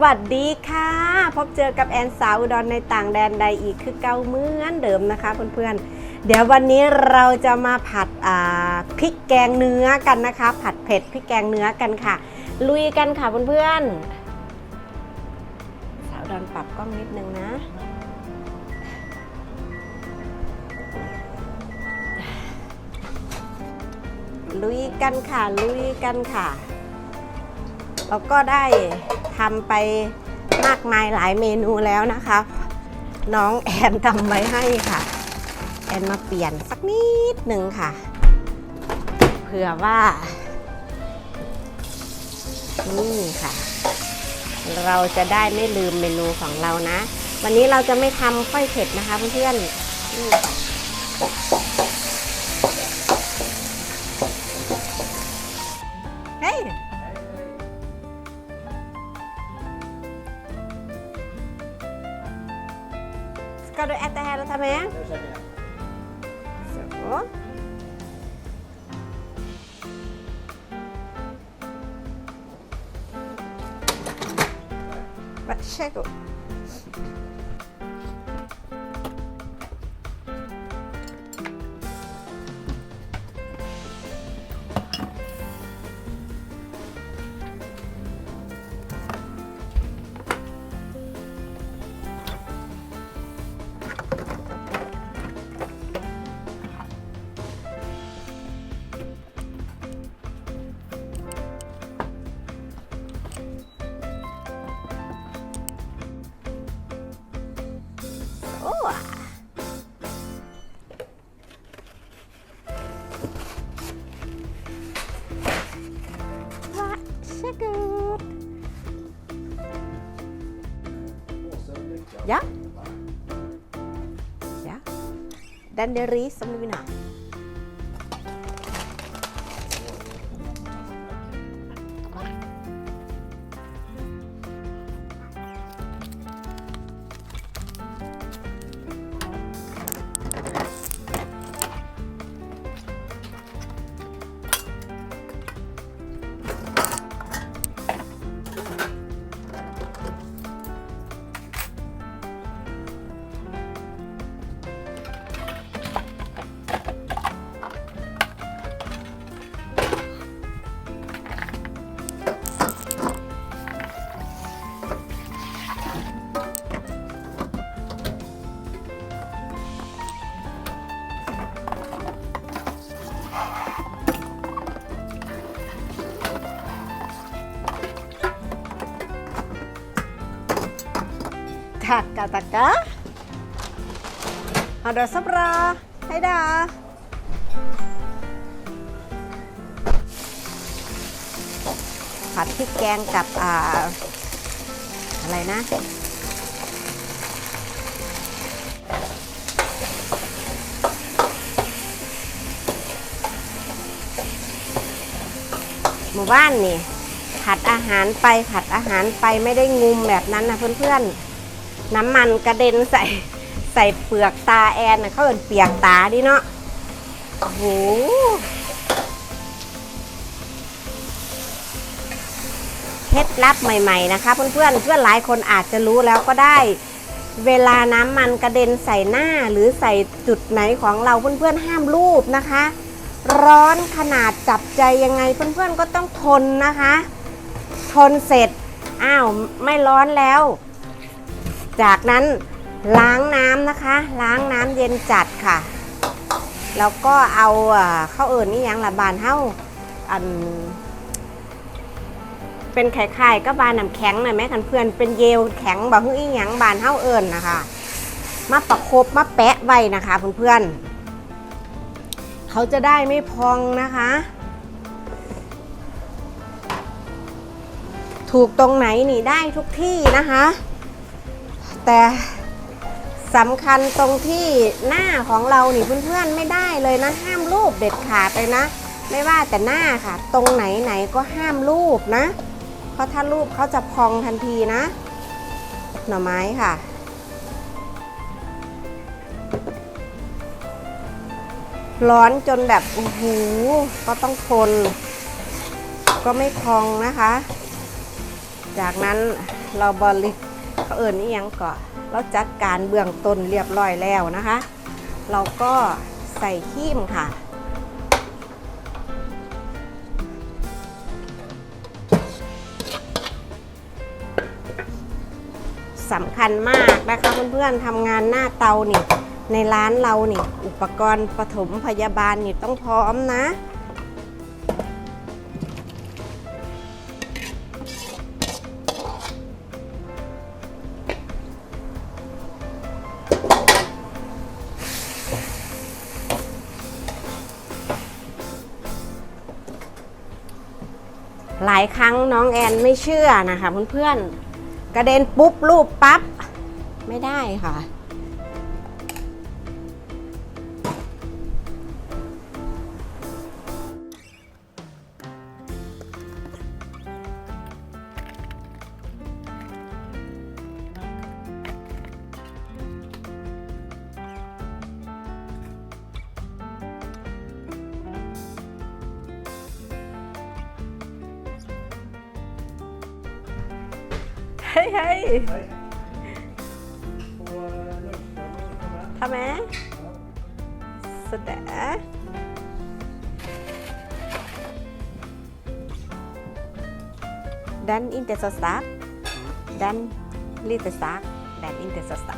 สวัสดีค่ะ พบเจอกับแอนสาวอุดรในต่างแดนใดอีกคือเก่าเหมือนเดิมนะคะเพื่อนๆ เดี๋ยววันนี้เราจะมาผัดพริกแกงเนื้อกันนะคะ ผัดเผ็ดพริกแกงเนื้อกันค่ะ ลุยกันค่ะเพื่อนๆ สาวอุดรปรับกล้องนิดนึงนะ ลุยกันค่ะลุยกันค่ะ เราก็ได้ทำไปมากมายหลายเมนูแล้วนะคะ น้องแอนทำไว้ให้ค่ะ แอนมาเปลี่ยนสักนิดหนึ่งค่ะ เผื่อว่า นี่ค่ะ เราจะได้ไม่ลืมเมนูของเรานะ วันนี้เราจะไม่ทำค่อยเผ็ดนะคะเพื่อนๆ শেখো Ja. Ja. Den är ris som du vill ha. Tackar, tackar. Ha det så bra. Hej då. ผัดพริกแกงกับอ่าอะไรนะ หมู่บ้านนี่ผัดอาหารไปผัดอาหารไปไม่ได้งุมแบบนั้นนะเพื่อนๆ น้ำมันกระเด็นใส่ใส่เปลือกตาแอนนะเขาเอินเปียกตาดิเนาะโอ้โหเคล็ดลับใหม่ๆนะคะ เพื่อนๆเพื่อนหลายคนอาจจะรู้แล้วก็ได้ เวลาน้ำมันกระเด็นใส่หน้าหรือใส่จุดไหนของเราเพื่อนๆห้ามรูปนะคะ ร้อนขนาดจับใจยังไงเพื่อนๆก็ต้องทนนะคะ ทนเสร็จอ้าวไม่ร้อนแล้ว จากนั้นล้างน้ำนะคะ ล้างน้ำเย็นจัดค่ะ แล้วก็เอาอ่าข้าวเอิญนี่ยังละบานเฮ้าอัน เป็นไข่ๆก็บานน้ำแข็งหน่อยไหมคันเพื่อนเป็นเยลแข็งบบอีหยังบานเฮ้าเอิญนะคะ มาประคบมาแปะไว้นะคะเพื่อนๆเขาจะได้ไม่พองนะคะถูกตรงไหนนี่ได้ทุกที่นะคะ แต่สำคัญตรงที่หน้าของเรานี่เพื่อนๆไม่ได้เลยนะ ห้ามรูปเด็ดขาดเลยนะ ไม่ว่าแต่หน้าค่ะ ตรงไหนไหนก็ห้ามรูปนะ เพราะถ้ารูปเขาจะพองทันทีนะ หน่อไม้ค่ะ ร้อนจนแบบโอ้โหก็ต้องทนก็ไม่พองนะคะ จากนั้นเราบริ เขาเอิญนี่ยังก่อนเราจัดการเบื้องต้นเรียบร้อยแล้วนะคะ เราก็ใส่ขีมค่ะสำคัญมากนะคะเพื่อนๆทำงานหน้าเตานี่ในร้านเรานี่ อุปกรณ์ปฐมพยาบาลนี่ต้องพร้อมนะายครั้งน้องแอนไม่เชื่อนะคะเพื่อนๆกระเด็นปุ๊บรูปปั๊บ ไม่ได้ค่ะ เฮ้ยเฮ้ยทำไหมสแตะดันอินเตอร์สักดันลิเตอร์สักดันอินเตอร์สัก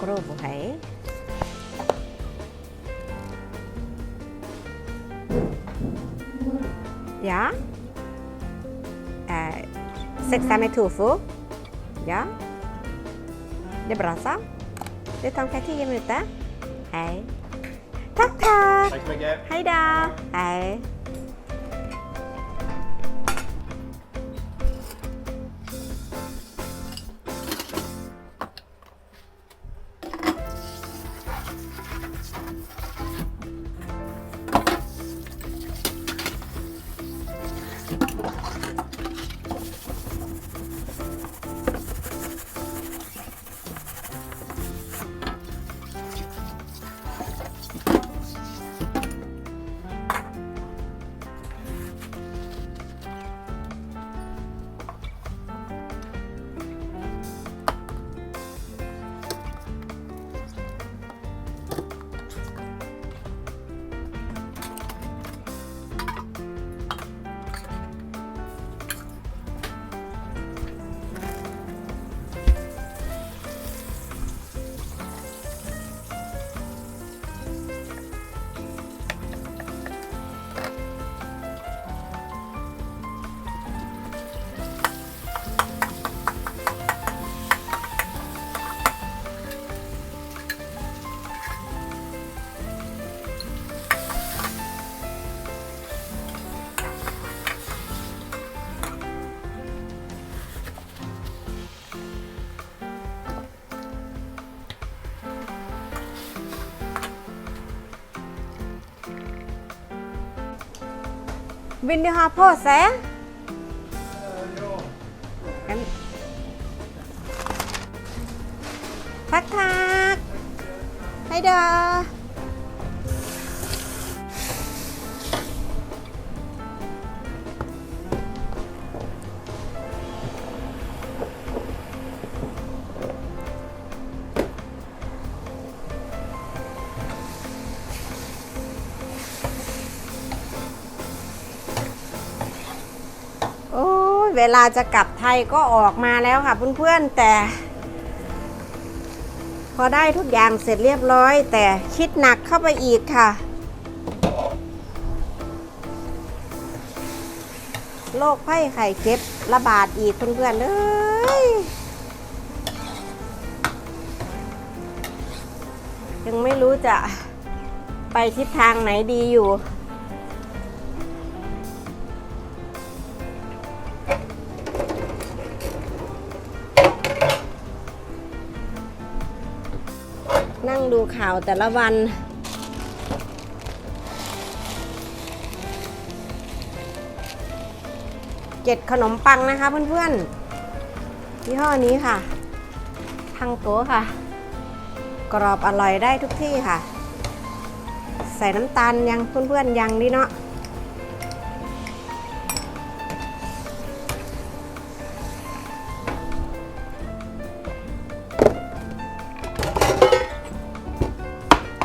cô rô bộ hãy Ja. Eh, sex med tofu. Ja. Det är bra så. Det tar ungefär 10 minuter. Hej. Tack, tack. Tack så mycket. Hej då. Hej. วินดียวาพ่อแสงกันทักทักให้เด้อ เวลาจะกลับไทยก็ออกมาแล้วค่ะเพื่อนๆแต่ พอได้ทุกอย่างเสร็จเรียบร้อย แต่คิดหนักเข้าไปอีกค่ะ โรคไข้ไข้เจ็บระบาดอีกเพื่อนๆเอ้ยยังไม่รู้จะไปทิศทางไหนดีอยู่ ดูข่าวแต่ละวัน เจ็ดขนมปังนะคะเพื่อนๆยี่ห้อนี้ค่ะทังโกค่ะ กรอบอร่อยได้ทุกที่ค่ะ ใส่น้ำตาลยังเพื่อนๆยังดีเนาะ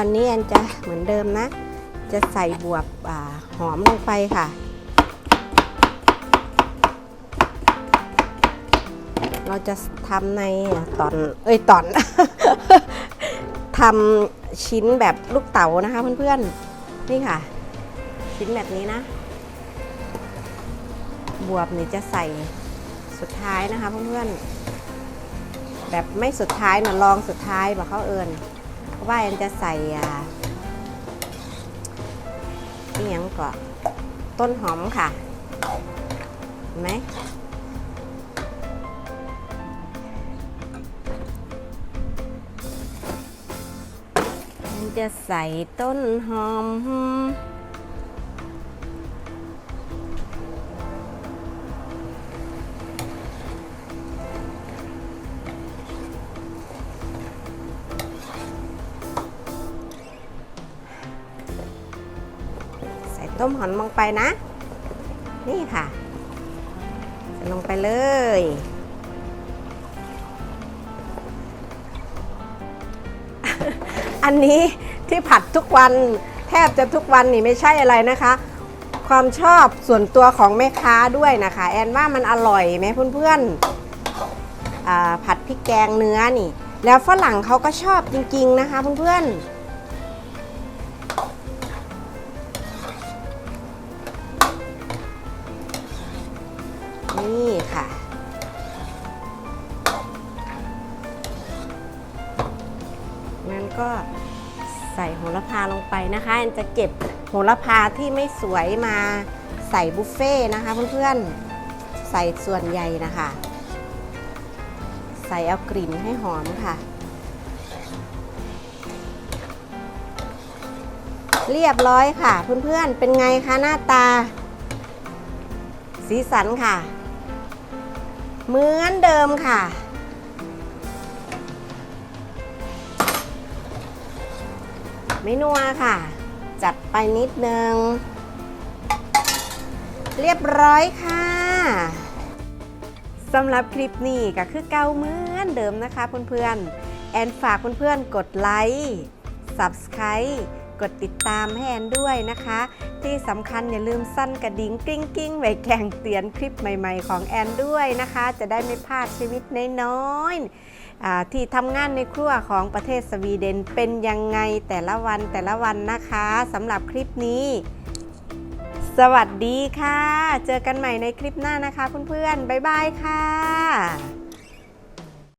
วันนี้แอนจะเหมือนเดิมนะ จะใส่บวบอหอมลงไปค่ะ เราจะทำในตอน เอ้ยตอน ทำชิ้นแบบลูกเต๋านะคะเพื่อนๆ นี่ค่ะ ชิ้นแบบนี้นะ บวบนี่จะใส่สุดท้ายนะคะเพื่อนๆ แบบไม่สุดท้ายนะลองสุดท้ายบอกเขาเอิญ ว่าแอนจะใส่อ่านี่ยังก่อต้นหอมค่ะเห็นไหมจะใส่ต้นหอม ต้มหอมลงไปนะ นี่ค่ะลงไปเลย อันนี้ที่ผัดทุกวันแทบจะทุกวันนี่ไม่ใช่อะไรนะคะ ความชอบส่วนตัวของแม่ค้าด้วยนะคะ แอนว่ามันอร่อยไหมเพื่อนๆผัดพริกแกงเนื้อนี่ แล้วฝรั่งเขาก็ชอบจริง ๆ นะคะเพื่อนๆ นี่ค่ะงั้นก็ใส่โหระพาลงไปนะคะแอนจะเก็บโหระพาที่ไม่สวยมาใส่บุฟเฟ่นะคะเพื่อนๆ ใส่ส่วนใหญ่นะคะ ใส่เอากลิ่นให้หอมค่ะ เรียบร้อยค่ะเพื่อนๆ เป็นไงคะหน้าตา สีสันค่ะ เหมือนเดิมค่ะ ไม่นัวค่ะ จัดไปนิดนึง เรียบร้อยค่ะสำหรับคลิปนี้ก็คือเก่าเหมือนเดิมนะคะเพื่อนๆ แอนฝากเพื่อนๆ กดไลค์ Subscribe กดติดตามให้แอนด้วยนะคะ ที่สำคัญอย่าลืมสั้นกระดิ่งกริ้งกิ้งๆไว้แกงเตือนคลิปใหม่ๆของแอนด้วยนะคะ จะได้ไม่พลาดชีวิตน้อยๆที่ทำงานในครัวของประเทศสวีเดนเป็นยังไงแต่ละวันแต่ละวันนะคะสำหรับคลิปนี้สวัสดีค่ะ เจอกันใหม่ในคลิปหน้านะคะเพื่อนๆ บ๊ายบายค่ะ